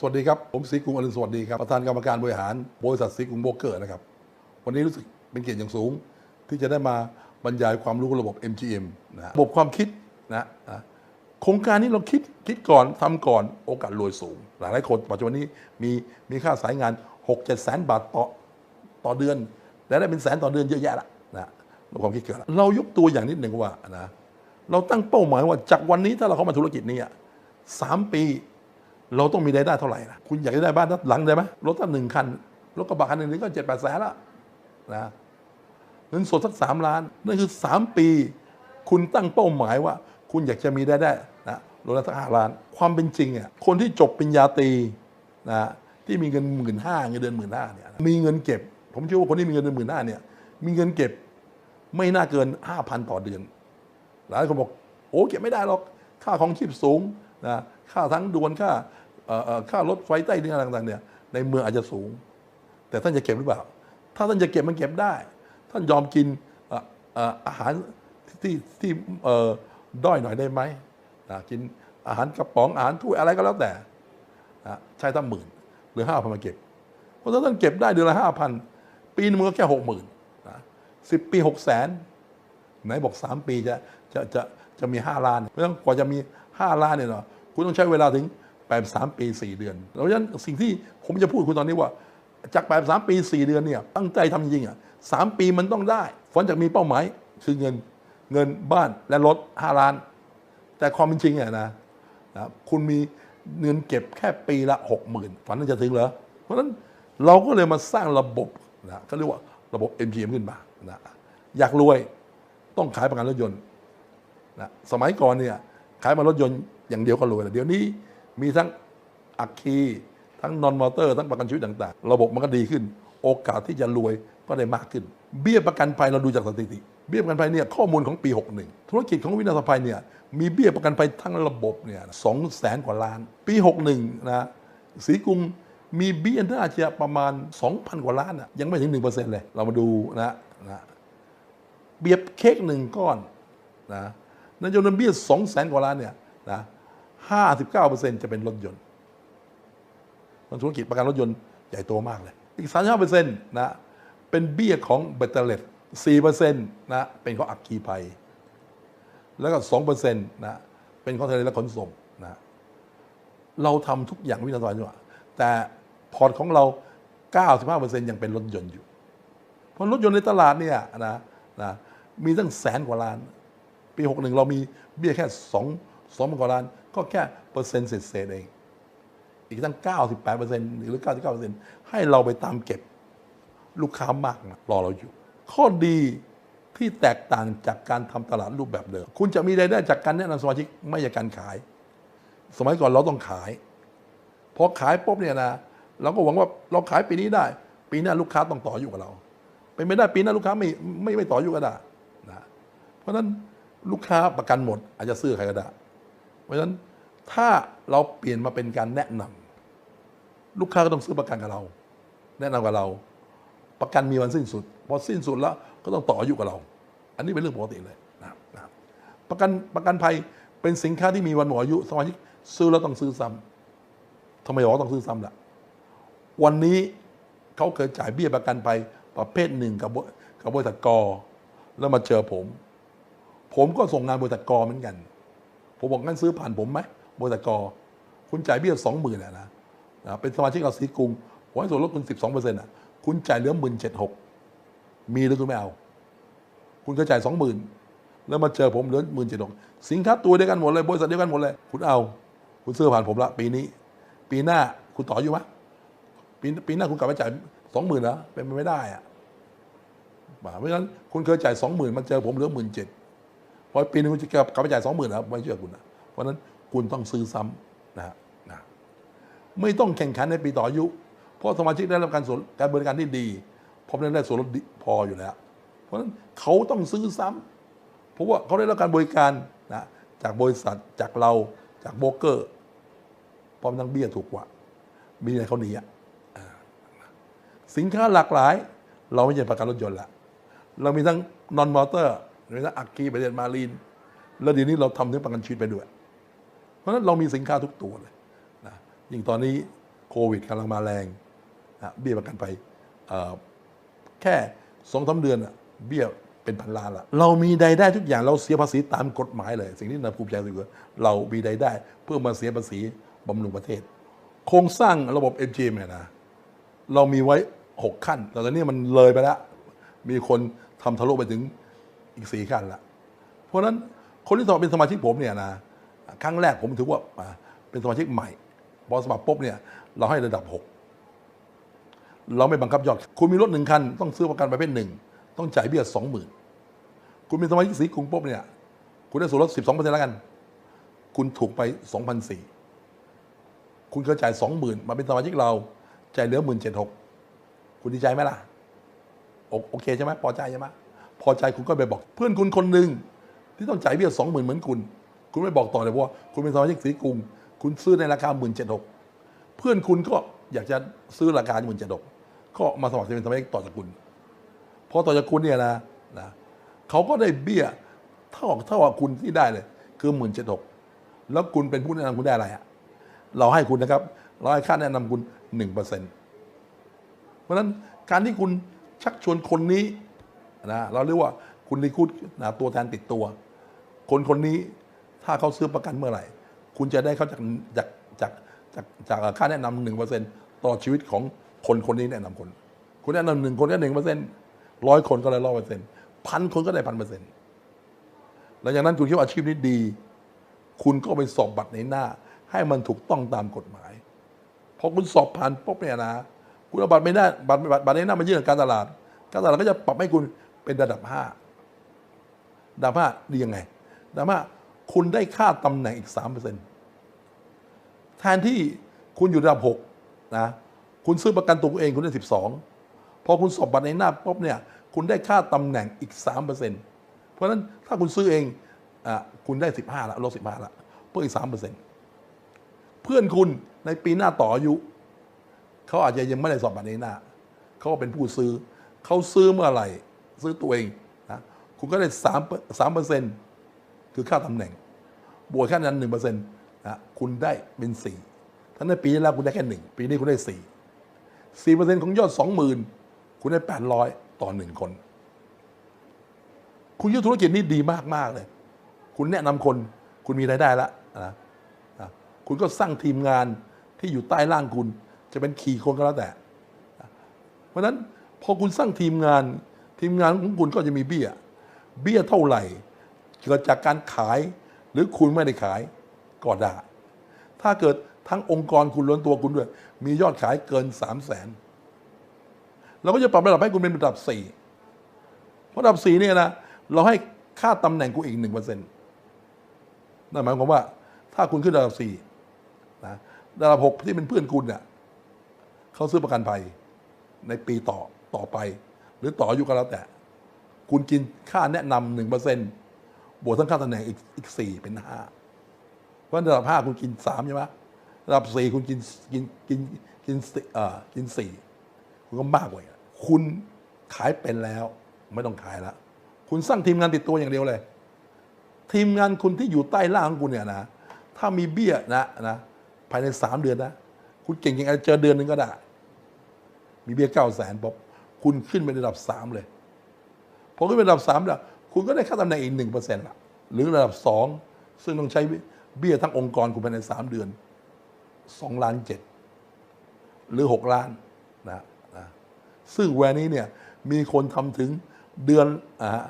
สวัสดีครับ ผมศรีกรุงอรุณสวัสดีครับ ประธานกรรมการบริหารบริษัทศรีกรุงโบรกเกอร์นะครับ วันนี้รู้สึกเป็นเกียรติอย่างสูง ที่จะได้มาบรรยายความรู้ระบบ MGM นะระบบความคิดนะนะโครงการนี้เราคิดคิดก่อนทำก่อนโอกาสรวยสูง หลายหลายคนปัจจุบันนี้มีมีค่าสายงาน 6 7แสนบาทต่อต่อเดือน และได้เป็นแสนต่อเดือนเยอะแยะละนะระบบความคิดเกิดเรายกตัวอย่างนิดหนึ่งว่านะเราตั้งเป้าหมายว่าจากวันนี้ถ้าเราเข้ามาธุรกิจนี้อะสามปี เราต้องมีรายได้เท่าไหร่ล่ะคุณอยากจะได้บ้านหลังได้ไหมรถตั้งหนึ่งคันรถกระบะคันหนึ่งนี่ก็เจ็ดแปดแสนละนะเงินสดสักสามล้านนั่นคือสามปี คุณตั้งเป้าหมายว่า คุณอยากจะมีได้ได้นะรถละสักห้าล้าน ความเป็นจริงอะคนที่จบปริญญาตรีนะที่มีเงินหมื่นห้าเงินเดือนหมื่นห้าเนี่ยมีเงินเก็บ ผมเชื่อว่าคนที่มีเงินเดือนหมื่นห้าเนี่ยมีเงินเก็บไม่น่าเกินห้าพันต่อเดือน หลายคนบอกโอ้เก็บไม่ได้หรอกค่าของชีพสูง นะค่าทั้งด่วนค่าค่ารถไฟใต้ดินอะไรต่างๆเนี่ยในเมืองอาจจะสูง แต่ท่านจะเก็บหรือเปล่า ถ้าท่านจะเก็บมันเก็บได้ ท่านยอมกินอาหารที่ที่ด้อยหน่อยได้ไหมกินอาหารกระป๋องอาหารถ้วยอะไรก็แล้วแต่ใช้ตั้งหมื่นหรือห้าพันมาเก็บ เพราะถ้าท่านเก็บได้เดือนละห้าพันปีนึงมันก็แค่หกหมื่นสิบปีหกแสนไหนบอกสามปีจะจะจะจะมีห้าล้านเพราะฉะนั้นกว่าจะมี ห้าล้านเนี่ยเนาะคุณต้องใช้เวลาถึงแปดสามปีสี่เดือนเพราะฉะนั้นสิ่งที่ผมจะพูดคุณตอนนี้ว่า จากแปดสามปีสี่เดือนเนี่ยตั้งใจทำจริงอะสามปีมันต้องได้ฝนจากมีเป้าหมายคือเงินเงินบ้านและรถห้าล้าน แต่ความเป็นจริงเนี่ยนะนะคุณมีเงินเก็บแค่ปีละหกหมื่นฝันว่าจะถึงเหรอเพราะฉะนั้นเราก็เลยมาสร้างระบบนะเขาเรียกว่าระบบ MGM ขึ้นมานะอยากรวยต้องขายประกันรถยนต์นะสมัยก่อนเนี่ย ขายมารถยนต์อย่างเดียวก็รวยแล้วเดี๋ยวนี้มีทั้งอัคคีทั้งนอนมอเตอร์ทั้งประกันชีวิตต่าง ๆ ระบบมันก็ดีขึ้น โอกาสที่จะรวยก็ได้มากขึ้น เบี้ยประกันภัยเราดูจากสถิติ เบี้ยประกันภัยเนี่ยข้อมูลของปี 61 ธุรกิจของวินาศภัยเนี่ยมีเบี้ยประกันภัยทั้งระบบเนี่ยสองแสนกว่าล้าน ปี 61 นะสีกรุงมีเบี้ยน่าจะประมาณ 2,000 กว่าล้านอะยังไม่ถึง 1%เลย เรามาดูนะนะเบียบเค้กหนึ่งก้อนนะ นั่นจำนวนเบี้ยสองแสนกว่าล้านเนี่ยนะห้าสิบเก้าเปอร์เซ็นต์จะเป็นรถยนต์มันธุรกิจประกันรถยนต์ใหญ่โตมากเลย อีกสามห้าเปอร์เซ็นต์นะเป็นเบี้ยของเบตเตอร์เลตสี่เปอร์เซ็นต์นะเป็นของอักคีภัย แล้วก็สองเปอร์เซ็นต์นะเป็นของทะเลและขนส่งนะเราทำทุกอย่างวินาทีนี้แต่พอร์ตของเรา 95%ยังเป็นรถยนต์อยู่ เพราะรถยนต์ในตลาดเนี่ยนะนะมีตั้งแสนกว่าล้าน ปี 61 เรามีเบี้ยแค่2 2กว่าล้าน ก็แค่เปอร์เซ็นต์เศษเอง อีกตั้ง 98%หรือ 99%ให้เราไปตามเก็บลูกค้ามากนะรอเราอยู่ ข้อดีที่แตกต่างจากการทำตลาดรูปแบบเดิม คุณจะมีรายได้จากการแนะนำสมาชิกไม่ใช่การขาย สมัยก่อนเราต้องขาย พอขายปุ๊บเนี่ยนะเราก็หวังว่าเราขายปีนี้ได้ ปีหน้าลูกค้าต้องต่ออยู่กับเราเป็นไม่ได้ปีหน้าลูกค้าไม่ไม่ไม่ต่ออยู่ก็ได้นะเพราะฉะนั้น ลูกค้าประกันหมด อาจจะซื้อใครก็ได้ เพราะฉะนั้นถ้าเราเปลี่ยนมาเป็นการแนะนำลูกค้าก็ต้องซื้อประกันกับเรา แนะนำกับเรา ประกันมีวันสิ้นสุดพอสิ้นสุดแล้วก็ต้องต่ออายุกับเรา อันนี้เป็นเรื่องปกติเลยนะนะประกันประกันภัยเป็นสินค้าที่มีวันหมดอายุสมาชิกซื้อแล้วต้องซื้อซ้ำทำไมบอกว่าต้องซื้อซ้ำล่ะ วันนี้เขาเคยจ่ายเบี้ยประกันภัยประเภทหนึ่งกับบกับบริษัทกอแล้วมาเจอผม ผมก็ส่งงานบริษัทกอเหมือนกัน ผมบอกงั้นซื้อผ่านผมไหมบริษัทกอ คุณจ่ายเบี้ยสองหมื่นนะนะเป็นสมาชิกเราสีกรุงผมให้ส่วนลดคุณสิบสองเปอร์เซ็นต์อะคุณจ่ายเหลือหมื่นเจ็ดหกมีหรือคุณไม่เอา คุณก็จ่ายสองหมื่นแล้วมาเจอผมเหลือหมื่นเจ็ดหกสินค้าตัวเดียวกันหมดเลยบริษัทเดียวกันหมดเลย คุณเอา คุณซื้อผ่านผมละปีนี้ ปีหน้าคุณต่ออยู่ไหมปีปีหน้าคุณกลับมาจ่ายสองหมื่นแล้วเป็นไปไม่ได้อะเพราะฉะนั้นคุณเคยจ่ายสองหมื่นมันเจอผมเหลือหมื่นเจ็ด พอปีนึงคุณจะกลับไปจ่ายสองหมื่นแล้วไม่เชื่อคุณนะเพราะนั้นคุณต้องซื้อซ้ำนะฮะนะไม่ต้องแข่งขันในปีต่ออายุ เพราะสมาชิกได้รับการส่วนการบริการที่ดีพราะได้ส่วนลดพออยู่แล้ว เพราะฉะนั้นเขาต้องซื้อซ้ำเพราะว่าเขาได้รับการบริการนะจากบริษัทจากเราจากโบรกเกอร์พราะมันต้องเบี้ยถูกกว่ามีอะไรเขาหนีอะสินค้าหลากหลาย เราไม่ใช่ประกันรถยนต์ละเรามีทั้งนอนมอเตอร์ มีทั้งอักกีไปเรียนมารีน แล้วเดี๋ยวนี้เราทำถึงประกันชีวิตไปด้วย เพราะฉะนั้นเรามีสินค้าทุกตัวเลยนะยิ่งตอนนี้โควิดกำลังมาแรงนะเบี้ยประกันไปแค่สองสาเดือนอะเบี้ยเป็นพันล้านละเรามีรายได้ทุกอย่างเราเสียภาษีตามกฎหมายเลย สิ่งที่นาภูมิใจสุดคือเรามีรายได้เพื่อมาเสียภาษีบำรุงประเทศ โครงสร้างระบบ MGM เนี่ยนะเรามีไว้ 6 ขั้นแต่ตอนนี้มันเลยไปแล้ว มีคนทำทะลุไปถึง อีก4ขั้นละเพราะฉะนั้นคนที่สมัครเป็นสมาชิกผมเนี่ยนะครั้งแรกผมถือว่าเป็นสมาชิกใหม่พอสมัครปุ๊บเนี่ย เราให้ระดับ 6 เราไม่บังคับยอด คุณมีรถหนึ่งคัน ต้องซื้อประกันประเภทหนึ่งต้องจ่ายเบี้ยสองหมื่นคุณเป็นสมาชิกสีกรุงปุ๊บเนี่ย คุณได้ส่วนลด12เปอร์เซ็นต์แล้วกัน คุณถูกไป2,400คุณเคยจ่ายสองหมื่นมาเป็นสมาชิกเราจ่ายเหลือหมื่นเจ็ดหกคุณดีใจไหมล่ะ โอโอเคใช่ไหมพอใจใช่ไหม พอใจคุณก็ไปบอกเพื่อนคุณคนหนึ่งที่ต้องจ่ายเบี้ยสองหมื่นเหมือนคุณ คุณไม่บอกต่อเลยเพราะว่าคุณเป็นสมาชิกสีกรุง คุณซื้อในราคาหมื่นเจ็ดหกเพื่อนคุณก็อยากจะซื้อราคาหมื่นเจ็ดหกก็มาสมัครเป็นสมาชิกต่อจากคุณพอต่อจากคุณเนี่ยนะนะเขาก็ได้เบี้ยเท่าเท่ากับคุณที่ได้เลย คือหมื่นเจ็ดหกแล้วคุณเป็นผู้แนะนำคุณได้อะไรอะเราให้คุณนะครับเราให้ค่าแนะนำคุณหนึ่งเปอร์เซ็นต์เพราะฉะนั้นการที่คุณชักชวนคนนี้ นะเราเรียกว่าคุณรีคูดนะตัวแทนติดตัว คนคนนี้ถ้าเขาซื้อประกันเมื่อไหร่ คุณจะได้เขาจากจากจากจากจากค่าแนะนำหนึ่งเปอร์เซ็นต์ต่อชีวิตของคนคนนี้แนะนำคน คุณแนะนำหนึ่งคนก็หนึ่งเปอร์เซ็นต์ร้อยคนก็ได้ร้อยเปอร์เซ็นต์พันคนก็ได้พันเปอร์เซ็นต์หลังจากนั้นคุณคิดว่าอาชีพนี้ดี คุณก็ไปสอบบัตรในหน้า ให้มันถูกต้องตามกฎหมายพอคุณสอบผ่านปุ๊บเนี่ยนะ คุณเอาบัตรไม่ได้บัตรบัตรบัตรในหน้ามายื่นกับการตลาด การตลาดก็จะปรับให้คุณ เป็นระดับห้าระดับห้าดียังไงระดับห้าคุณได้ค่าตำแหน่งอีกสามเปอร์เซ็นต์แทนที่คุณอยู่ระดับหกนะคุณซื้อประกันตัวเองคุณได้สิบสองพอคุณสอบบัตรในหน้าปุ๊บเนี่ยคุณได้ค่าตำแหน่งอีกสามเปอร์เซ็นต์เพราะฉะนั้นถ้าคุณซื้อเองอะคุณได้สิบห้าละลดสิบห้าละเพิ่มอีกสามเปอร์เซ็นต์เพื่อนคุณในปีหน้าต่ออายุเขาอาจจะยังไม่ได้สอบบัตรในหน้าเขาก็เป็นผู้ซื้อเขาซื้อเมื่อไหร่ ซื้อตัวเองนะคุณก็ได้สามสามเปอร์เซ็นต์คือค่าตำแหน่ง บวกแค่นั้นหนึ่งเปอร์เซ็นต์นะคุณได้เป็นสี่ทั้งในปีที่แล้วคุณได้แค่หนึ่งปีนี้คุณได้สี่สี่เปอร์เซ็นต์ของยอดสองหมื่นคุณได้แปดร้อยต่อหนึ่งคน คุณยุทธธุรกิจนี่ดีมากมากเลย คุณแนะนำคนคุณมีรายได้แล้วนะนะคุณก็สร้างทีมงานที่อยู่ใต้ล่างคุณ จะเป็นขี่คนก็แล้วแต่ เพราะฉะนั้นพอคุณสร้างทีมงาน ทีมงานของคุณก็จะมีเบี้ย เบี้ยเท่าไหร่ เกิดจากการขายหรือคุณไม่ได้ขายก็ได้ ถ้าเกิดทั้งองค์กรคุณล้วนตัวคุณด้วย มียอดขายเกินสามแสนเราก็จะปรับระดับให้คุณเป็นระดับสี่เพราะระดับสี่เนี่ยนะเราให้ค่าตำแหน่งคุณอีกหนึ่งเปอร์เซ็นต์นั่นหมายความว่า ถ้าคุณขึ้นระดับสี่นะระดับหกที่เป็นเพื่อนคุณเนี่ยเขาซื้อประกันภัยในปีต่อต่อไป หรือต่ออายุก็แล้วแต่ คุณกินค่าแนะนำหนึ่งเปอร์เซ็นต์บวกทั้งค่าตำแหน่งอีกอีกสี่เป็นห้าเพราะระดับห้าคุณกินสามใช่ไหมระดับสี่คุณกินกินกินกินสี่เอ่อกินสี่คุณก็มากกว่าอีกคุณขายเป็นแล้ว ไม่ต้องขายแล้ว คุณสร้างทีมงานติดตัวอย่างเดียวเลย ทีมงานคุณที่อยู่ใต้ล่างของคุณเนี่ยนะ ถ้ามีเบี้ยนะนะภายในสามเดือนนะ คุณเก่งๆอาจจะเจอเดือนหนึ่งก็ได้ มีเบี้ยเก้าแสนปุ๊บ คุณขึ้นไประดับสามเลยพอขึ้นไประดับสามแล้วคุณก็ได้ค่าตำแหน่งอีกหนึ่งเปอร์เซ็นต์ละหรือระดับสองซึ่งต้องใช้เบี้ยทั้งองค์กรคุณภายในสามเดือนสองล้านเจ็ดหรือหกล้านนะนะซึ่งแวนนี้เนี่ยมีคนทำถึงเดือนอ่า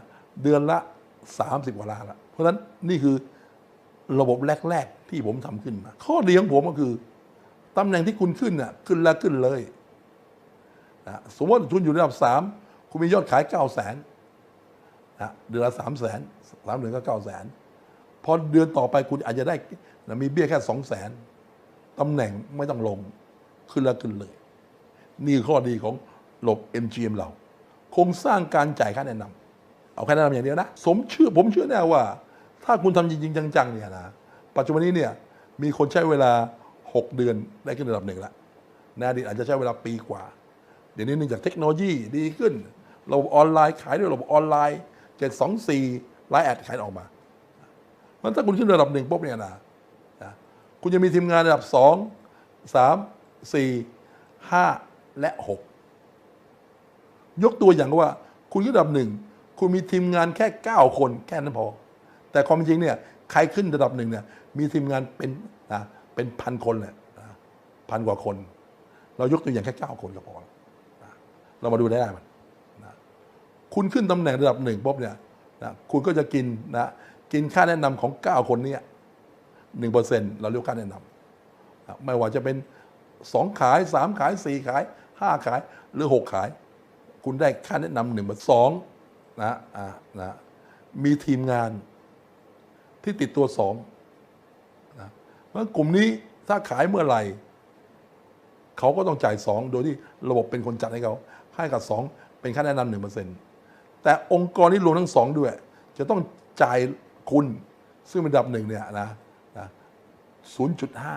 เดือนละสามสิบกว่าล้านละเพราะฉะนั้นนี่คือระบบแรก ๆ ที่ผมทำขึ้นมา ข้อดีของผมก็คือตำแหน่งที่คุณขึ้นน่ะขึ้นแล้วขึ้นเลย นะสมมติว่าคุณอยู่ระดับสามคุณมียอดขายเก้าแสนนะเดือนละสามแสนสามเดือนก็เก้าแสนพอเดือนต่อไปคุณอาจจะได้นะมีเบี้ยแค่สองแสนตำแหน่งไม่ต้องลงขึ้นแล้วขึ้นเลย นี่ข้อดีของระบบ MGM เราโครงสร้างการจ่ายค่าแนะนำเอาค่าแนะนำอย่างเดียวนะสมเชื่อผมเชื่อแน่ว่า ถ้าคุณทำจริง ๆ จังๆเนี่ยนะปัจจุบันนี้เนี่ยมีคนใช้เวลา 6 เดือนได้ขึ้นระดับหนึ่งละในอดีตอาจจะใช้เวลาปีกว่า เดี๋ยวนี้เนื่องจากเทคโนโลยีดีขึ้น เราออนไลน์ขายด้วยระบบออนไลน์ 724ไลน์แอดขายออกมาเพราะฉะนั้นถ้าคุณขึ้นระดับหนึ่งปุ๊บเนี่ยนะนะคุณจะมีทีมงานระดับสองสามสี่ห้าและหกยกตัวอย่างว่า คุณขึ้นระดับหนึ่งคุณมีทีมงานแค่เก้าคนแค่นั้นพอ แต่ความจริงเนี่ยใครขึ้นระดับหนึ่งเนี่ยมีทีมงานเป็นนะเป็นพันคนแหละพันกว่าคน เรายกตัวอย่างแค่เก้าคนก็พอแล้ว เรามาดูได้มันนะคุณขึ้นตำแหน่งระดับหนึ่งปุ๊บเนี่ยนะคุณก็จะกินนะกินค่าแนะนำของ 9 คนเนี้หนึ่งเปอร์เซ็นต์เราเรียกค่าแนะนำนะไม่ว่าจะเป็นสองขายสามขายสี่ขายห้าขายหรือหกขาย คุณได้ค่าแนะนำหนึ่งสองนะอ่านะมีทีมงานที่ติดตัวสองนะเพราะฉะนั้นกลุ่มนี้ถ้าขายเมื่อไหร่ เขาก็ต้องจ่ายสองโดยที่ระบบเป็นคนจัดให้เขา ให้กับสองเป็นค่าแนะนำหนึ่งเปอร์เซ็นต์แต่องค์กรนี้รวมทั้งสองด้วย จะต้องจ่ายคุณซึ่งเป็นอันดับหนึ่งเนี่ยนะนะศูนย์จุดห้า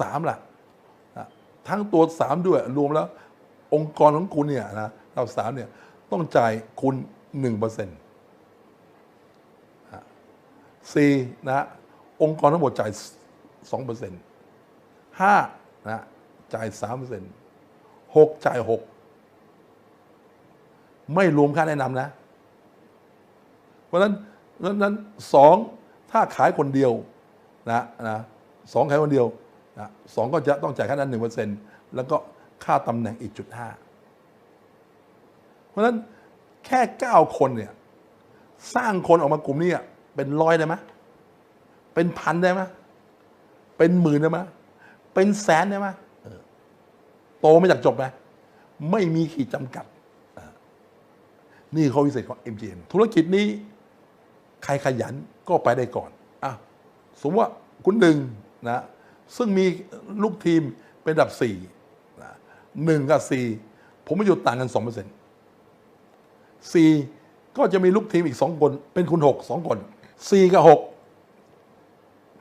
สามล่ะนะทั้งตัวสามด้วย รวมแล้วองค์กรของคุณเนี่ยนะเราสามเนี่ยต้องจ่ายคุณหนึ่งเปอร์เซ็นต์สี่นะองค์กรทั้งหมดจ่ายสองเปอร์เซ็นต์ห้านะจ่ายสามเปอร์เซ็นต์ หกจ่ายหกไม่รวมค่าแนะนำนะ เพราะนั้นนั้นสองถ้าขายคนเดียวนะนะสองขายคนเดียวนะสองก็จะต้องจ่ายค่านั้นหนึ่งเปอร์เซ็นต์แล้วก็ค่าตำแหน่งอีกจุดห้าเพราะนั้นแค่เก้าคนเนี่ยสร้างคนออกมากลุ่มนี้เป็นร้อยได้ไหมเป็นพันได้ไหมเป็นหมื่นได้ไหมเป็นแสนได้ไหม โตไม่จากจบไหมไม่มีขีดจำกัด นี่เขาวิเศษของ MGM ธุรกิจนี้ ใครขยันก็ไปได้ก่อนอะสมมติว่าคุณหนึ่งนะซึ่งมีลูกทีมเป็นดับสี่นะหนึ่งกับสี่ผมไม่อยู่ต่างกันสองเปอร์เซ็นต์สี่ก็จะมีลูกทีมอีกสองคน เป็นคุณหกสองคนสี่กับหก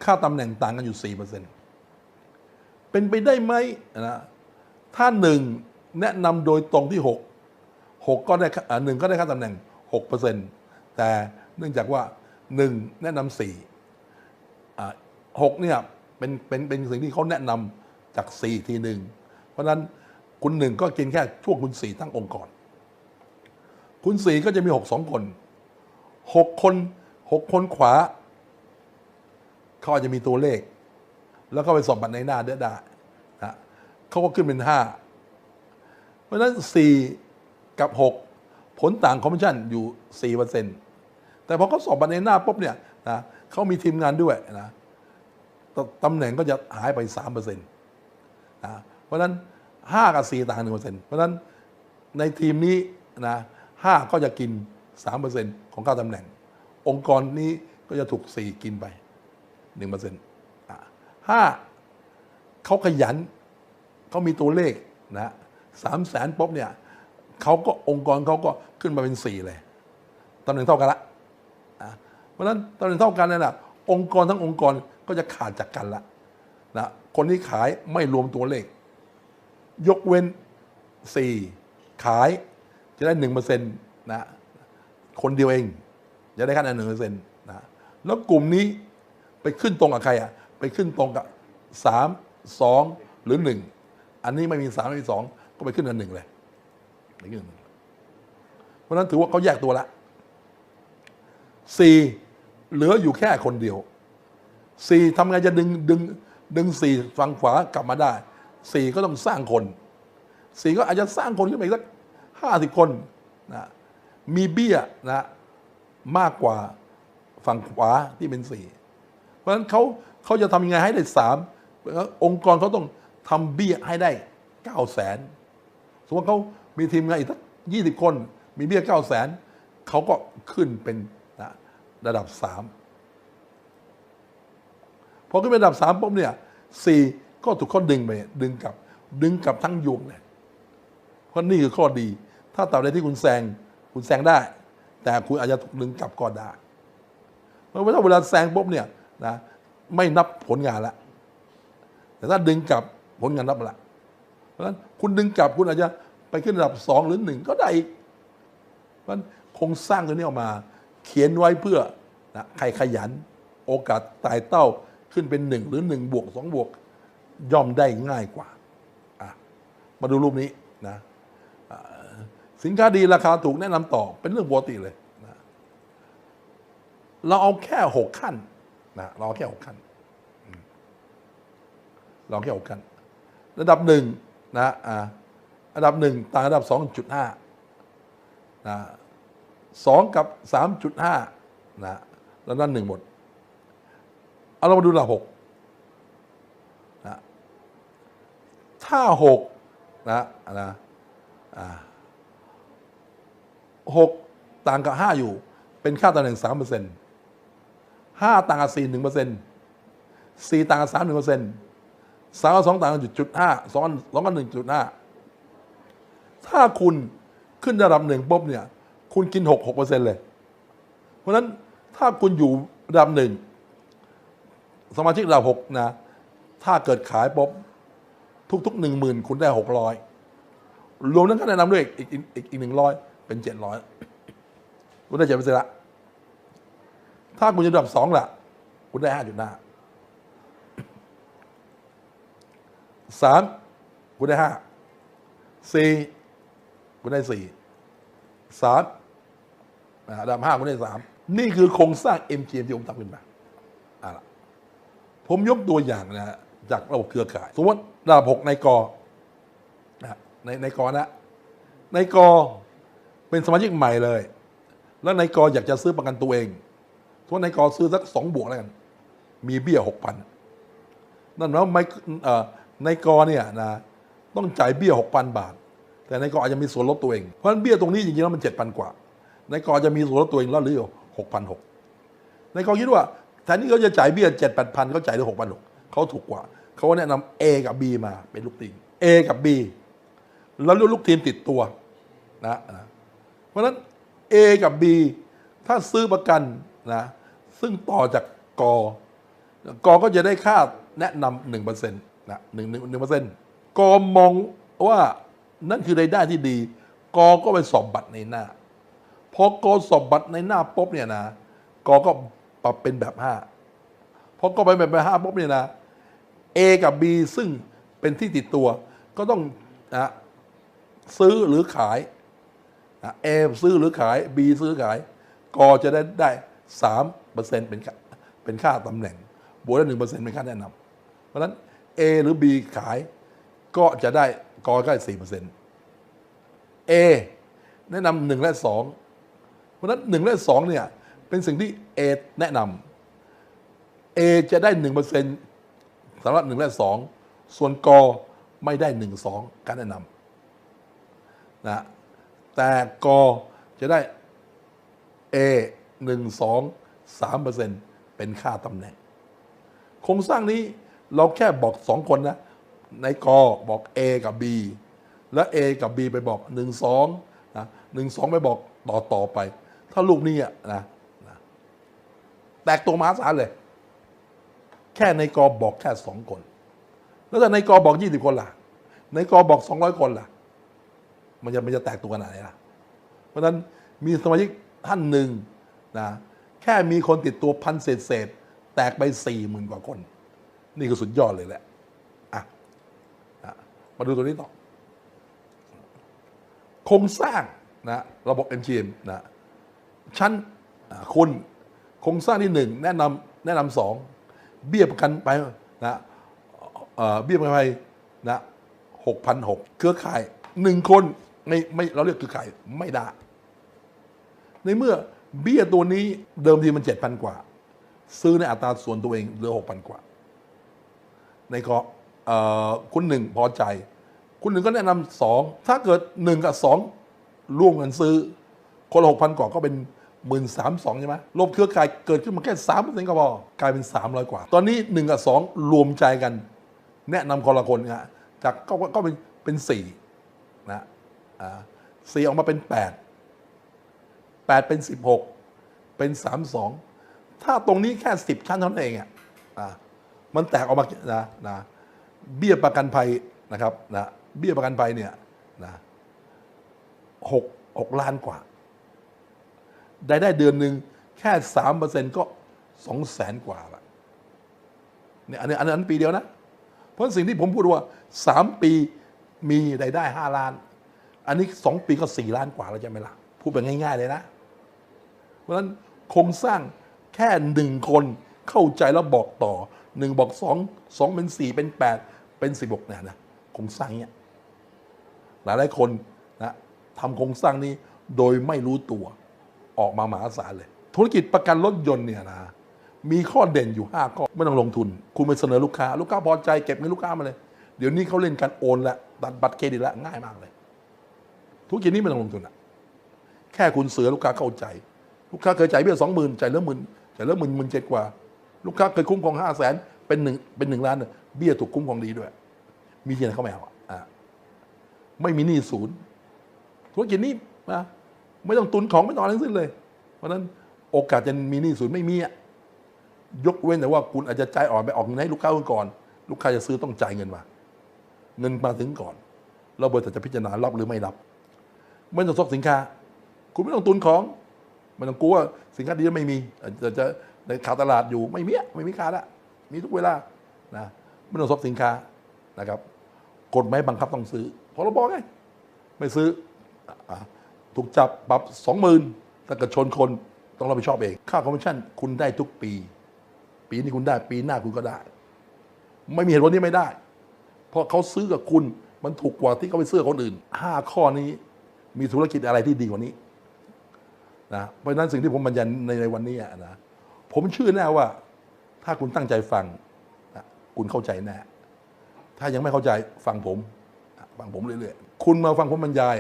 ค่าตำแหน่งต่างกันอยู่สี่เปอร์เซ็นต์เป็นไปได้ไหมนะ ถ้าหนึ่งแนะนำโดยตรงที่หกหกก็ได้อ่าหนึ่งก็ได้ค่าตำแหน่งหกเปอร์เซ็นต์แต่เนื่องจากว่าหนึ่งแนะนำสี่อ่าหกเนี่ยเป็นเป็นเป็นสิ่งที่เขาแนะนำจากสี่ทีหนึ่งเพราะฉะนั้นคุณหนึ่งก็กินแค่ช่วงคุณสี่ตั้งองค์กร คุณสี่ก็จะมีหกสองคนหกคนหกคนขวาเขาอาจจะมีตัวเลข แล้วก็ไปสอบบัตรในหน้าเด้ได้ เขาก็ขึ้นเป็นห้าเพราะฉะนั้นสี่กับหกผลต่างคอมมิชชั่นอยู่สี่เปอร์เซ็นต์แต่พอเขาสอบบัตรในหน้าปุ๊บเนี่ยนะเขามีทีมงานด้วยนะตตำแหน่งก็จะหายไปสามเปอร์เซ็นต์นะเพราะฉะนั้นห้ากับสี่ต่างหนึ่งเปอร์เซ็นต์เพราะฉะนั้นในทีมนี้นะห้าก็จะกินสามเปอร์เซ็นต์ของค่าตำแหน่ง องค์กรนี้ก็จะถูกสี่กินไปหนึ่งเปอร์เซ็นต์ห้าเขาขยัน เขามีตัวเลขนะสามแสนปุ๊บเนี่ยเขาก็องค์กรเขาก็ขึ้นมาเป็นสี่เลยตำแหน่งเท่ากันละนะเพราะฉะนั้นตำแหน่งเท่ากันนั่นแหละองค์กรทั้งองค์กรก็จะขาดจากกันละนะคนที่ขายไม่รวมตัวเลข ยกเว้นสี่ขายจะได้หนึ่งเปอร์เซ็นต์นะคนเดียวเอง จะได้คะแนนหนึ่งเปอร์เซ็นต์นะแล้วกลุ่มนี้ไปขึ้นตรงกับใครอะไปขึ้นตรงกับสามสองหรือหนึ่ง อันนี้ไม่มีสามไม่มีสองก็ไปขึ้นอันหนึ่งเลยไปขึ้นอันหนึ่งเพราะฉะนั้นถือว่าเขาแยกตัวละสี่เหลืออยู่แค่คนเดียวสี่ทำไงจะดึงดึงดึงสี่ฝั่งขวากลับมาได้สี่ก็ต้องสร้างคนสี่ก็อาจจะสร้างคนขึ้นไปอีกสักห้าสิบคนนะมีเบี้ยนะมากกว่าฝั่งขวาที่เป็นสี่เพราะฉะนั้นเขาเขาจะทำยังไงให้ได้สามองค์กรเขาต้อง ทำเบี้ยให้ได้เก้าแสนสมมติเขามีทีมงานอีกสักยี่สิบคน มีเบี้ยเก้าแสนเขาก็ขึ้นเป็นนะระดับสามพอขึ้นเป็นระดับสามปุ๊บเนี่ยสี่ก็ถูกเขาดึงไปดึงกลับ ดึงกลับทั้งยวงเลยเพราะนี่คือข้อดี ถ้าตราบใดที่คุณแซงคุณแซงได้ แต่คุณอาจจะถูกดึงกลับก็ได้เพราะว่าเวลาแซงปุ๊บเนี่ยนะไม่นับผลงานละแต่ถ้าดึงกลับ ผลงานนับละเพราะฉะนั้นคุณดึงกลับคุณอาจจะไปขึ้นระดับสองหรือหนึ่งก็ได้อีกเพราะฉะนั้นคงสร้างตัวนี้ออกมา เขียนไว้เพื่อนะใครขยัน โอกาสตายเต้าขึ้นเป็นหนึ่งหรือหนึ่งบวกสองบวกย่อมได้ง่ายกว่ามาดูรูปนี้นะสินค้าดีราคาถูกแนะนำต่อเป็นเรื่องปกติเลยนะเราเอาแค่หกขั้นนะเราเอาแค่หกขั้น เราเอาแค่หกขั้น ระดับหนึ่งนะอ่าระดับหนึ่งต่างระดับสองจุดห้านะสองกับสามจุดห้านะแล้วนั่นหนึ่งหมด เอาเรามาดูระดับหกนะถ้าหกนะนะอ่าหกต่างกับห้าอยู่ เป็นค่าตำแหน่งสามเปอร์เซ็นต์ห้าต่างกับสี่หนึ่งเปอร์เซ็นต์สี่ต่างกับสามหนึ่งเปอร์เซ็นต์ สามกับสองต่างกันจุดห้าสองสองกับหนึ่งจุดห้าถ้าคุณขึ้นระดับหนึ่งปุ๊บเนี่ย คุณกินหกหกเปอร์เซ็นต์เลย เพราะฉะนั้นถ้าคุณอยู่ระดับหนึ่งสมาชิกระดับหกนะ ถ้าเกิดขายปุ๊บทุกๆหนึ่งหมื่นคุณได้หกร้อยรวมทั้งค่าแนะนำด้วยอีกอีกอีกอีกหนึ่งร้อยเป็นเจ็ดร้อยคุณได้เจ็ดเปอร์เซ็นต์ละถ้าคุณอยู่ระดับสองล่ะ คุณได้ห้าจุดห้า สามคุณได้ห้าสี่คุณได้สี่สามอ่าระดับห้าคุณได้สามนี่คือโครงสร้าง MGM ที่ผมทำขึ้นมาอะผมยกตัวอย่างนะฮะจากระบบเครือข่าย สมมติระดับหกในกอนะในในกอนะ ในกอเป็นสมาชิกใหม่เลย แล้วในกออยากจะซื้อประกันตัวเองสมมติในกอซื้อสักสองบวกแล้วกัน มีเบี้ยหกพันนั่นหมายควไม่ ในกอเนี่ยนะต้องจ่ายเบี้ยหกพันบาท แต่ในกออาจจะมีส่วนลดตัวเอง เพราะฉะนั้นเบี้ยตรงนี้จริงๆแล้วมันเจ็ดพันกว่า ในกอจะมีส่วนลดตัวเองแล้วเหรือหกพันหกในกอคิดว่าแทนที่เขาจะจ่ายเบี้ยเจ็ดแปดพันเขาจ่ายได้หกพันหกเขาถูกกว่า เขาแนะนำ A กับ B มาเป็นลูกทีม A กับ B แล้วลูกทีมติดตัวนะนะเพราะฉะนั้น A กับ B ถ้าซื้อประกันนะซึ่งต่อจากกอกอก็จะได้ค่าแนะนำหนึ่งเปอร์เซ็นต์ นะหนึ่งหนึ่งหนึ่งเปอร์เซ็นต์กอมองว่านั่นคือรายได้ที่ดี กอก็ไปสอบบัตรในหน้า พอกอสอบบัตรในหน้าปุ๊บเนี่ยนะ กอก็ปรับเป็นแบบห้าพอกอไปแบบห้าปุ๊บเนี่ยนะ A กับ B ซึ่งเป็นที่ติดตัว ก็ต้องนะซื้อหรือขายนะ A ซื้อหรือขาย B ซื้อขาย กอจะได้ได้สามเปอร์เซ็นต์เป็นเป็นค่าตำแหน่ง บวกได้หนึ่งเปอร์เซ็นต์เป็นค่าแนะนำเพราะฉะนั้น A หรือ B ขายก็จะได้กอก็ได้สี่เปอร์เซ็นต์ A แนะนำหนึ่งและสองเพราะนั้นหนึ่งและสองเนี่ยเป็นสิ่งที่ A แนะนำ A จะได้หนึ่งเปอร์เซ็นต์สำหรับหนึ่งและสองส่วนกอไม่ได้หนึ่งสองการแนะนำนะแต่กอจะได้ A หนึ่งสองสามเปอร์เซ็นต์เป็นค่าตำแหน่ง โครงสร้างนี้ เราแค่บอกสองคนนะในกอบอก A กับ B แล้ว A กับ B ไปบอกหนึ่งสองนะหนึ่งสองไปบอกต่อต่อไป ถ้าลูกนี้อะนะนะแตกตัวมาศาลเลย แค่ในกอบอกแค่สองคน แล้วแต่ในกอบอกยี่สิบคนล่ะ ในกอบอกสองร้อยคนล่ะ มันจะมันจะแตกตัวขนาดไหนล่ะ เพราะนั้นมีสมาชิกท่านหนึ่งนะแค่มีคนติดตัวพันเศษเศษแตกไปสี่หมื่นกว่าคน นี่คือสุดยอดเลยแหละอะมาดูตัวนี้ต่อโครงสร้างนะระบบ MGM นะชั้นคุณโครงสร้างที่หนึ่งแนะนำแนะนำสองเบี้ยประกันไปนะเบี้ยประกันภัยนะหกพันหกเครือข่ายหนึ่งคนไม่ไม่เราเรียกเครือข่ายไม่ได้ ในเมื่อเบี้ยตัวนี้เดิมทีมันเจ็ดพันกว่า ซื้อในอัตราส่วนตัวเองเหลือหกพันกว่า ในก็เอ่อคุณหนึ่งพอใจ คุณหนึ่งก็แนะนำสองถ้าเกิดหนึ่งกับสองร่วมกันซื้อ คนละหกพันกว่าก็เป็นหมื่นสามสองใช่ไหมรวมเครือข่ายเกิดขึ้นมาแค่สามเปอร์เซ็นต์ก็พอกลายเป็นสามร้อยกว่า ตอนนี้หนึ่งกับสองรวมใจกัน แนะนำคนละคนนะจากก็ก็ก็เป็นเป็นสี่นะอ่าสี่ออกมาเป็นแปดแปดเป็นสิบหกเป็นสามสองถ้าตรงนี้แค่สิบชั้นเท่านั้นเองอะอ่า มันแตกออกมานะนะเบี้ยประกันภัยนะครับนะเบี้ยประกันภัยเนี่ยนะหกหกล้านกว่า ได้ได้เดือนหนึ่งแค่สามเปอร์เซ็นก็สองแสนกว่าละเนี่ยอันนี้อันนั้นปีเดียวนะ เพราะสิ่งที่ผมพูดว่า3ปีมีรายได้5ล้าน อันนี้2ปีก็4ล้านกว่าแล้วใช่ไหมล่ะ พูดแบบง่าย ๆ เลยนะ เพราะฉะนั้นโครงสร้างแค่หนึ่งคนเข้าใจแล้วบอกต่อ หนึ่งบอกสองสองเป็นสี่เป็นแปดเป็นสิบหกเนี่ยนะโครงสร้างเนี้ยหลายหลายคนนะทำโครงสร้างนี้โดยไม่รู้ตัวออกมามหาศาลเลย ธุรกิจประกันรถยนต์เนี่ยนะมีข้อเด่นอยู่ 5 ข้อ ไม่ต้องลงทุน คุณไปเสนอลูกค้า ลูกค้าพอใจเก็บเงินลูกค้ามาเลย เดี๋ยวนี้เขาเล่นการโอนและตัดบัตรเครดิตละง่ายมากเลย ธุรกิจนี้ไม่ต้องลงทุนอะแค่คุณเสือลูกค้าเข้าใจ ลูกค้าเคยจ่ายเบี้ยสองหมื่นจ่ายเหลือหมื่นจ่ายเหลือหมื่นหมื่นเจ็ดกว่า ลูกค้าเคยคุ้มครองห้าแสนเป็นหนึ่งเป็นหนึ่งล้านเบี้ยถูกคุ้มครองดีด้วย มีที่ไหนเขาไม่เอาอะไม่มีหนี้ศูนย์ธุรกิจนี้นะไม่ต้องตุนของไม่ต้องอะไรทั้งสิ้นเลย เพราะฉะนั้นโอกาสจะมีหนี้ศูนย์ไม่มีอะยกเว้นแต่ว่าคุณอาจจะใจอ่อนไปออกเงินให้ลูกค้าก่อน ลูกค้าจะซื้อต้องจ่ายเงินมา เงินมาถึงก่อนแล้วบริษัทจะพิจารณารับหรือไม่รับไม่ต้องซบสินค้า คุณไม่ต้องตุนของไม่ต้องกลัวว่าสินค้าดีจะไม่มีอาจจะ ในขาดตลาดอยู่ไม่มีไม่มีขาดละมีทุกเวลานะไม่ต้องซบสินค้านะครับกฎหมายบังคับต้องซื้อพรบไงไม่ซื้ออถูกจับปรับสองหมื่นถ้าเกิดชนคนต้องรับผิดชอบเอง ค่าคอมมิชชั่นคุณได้ทุกปี ปีนี้คุณได้ปีหน้าคุณก็ได้ ไม่มีเหตุผลที่ไม่ได้ เพราะเขาซื้อกับคุณมันถูกกว่าที่เขาไปซื้อคนอื่นห้าข้อนี้มีธุรกิจอะไรที่ดีกว่านี้นะเพราะฉะนั้นสิ่งที่ผมบรรยายในในวันนี้นะ ผมเชื่อแน่ว่า ถ้าคุณตั้งใจฟัง คุณเข้าใจแน่ถ้ายังไม่เข้าใจฟังผมฟังผมเรื่อยๆคุณมาฟังผมบรรยาย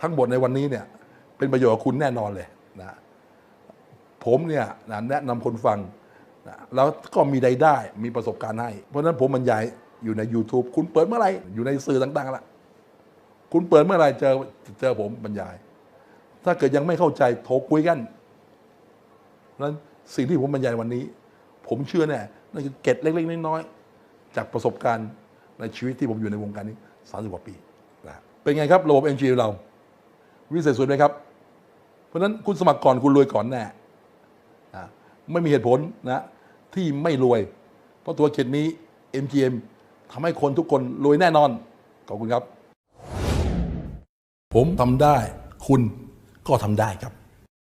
ทั้งหมดในวันนี้เนี่ย เป็นประโยชน์กับคุณแน่นอนเลยนะผมเนี่ยนะแนะนำคนฟังนะแล้วก็มีรายได้มีประสบการณ์ให้ เพราะฉะนั้นผมบรรยายอยู่ใน YouTube คุณเปิดเมื่อไหร่อยู่ในสื่อต่างๆละคุณเปิดเมื่อไหร่เจอเจอผมบรรยาย ถ้าเกิดยังไม่เข้าใจโทรคุยกันเพราะนั้น สิ่งที่ผมบรรยายวันนี้ ผมเชื่อแน่นั่นคือเกร็ดเล็กๆน้อยๆจากประสบการณ์ในชีวิตที่ผมอยู่ในวงการนี้30กว่าปีนะเป็นไงครับระบบ NG เรา วิเศษสุดไหมครับ เพราะฉะนั้นคุณสมัครก่อนคุณรวยก่อนแน่นะไม่มีเหตุผลนะที่ไม่รวย เพราะตัวเขตนี้ MGM ทำให้คนทุกคนรวยแน่นอน ขอบคุณครับ ผมทำได้ คุณก็ทำได้ครับ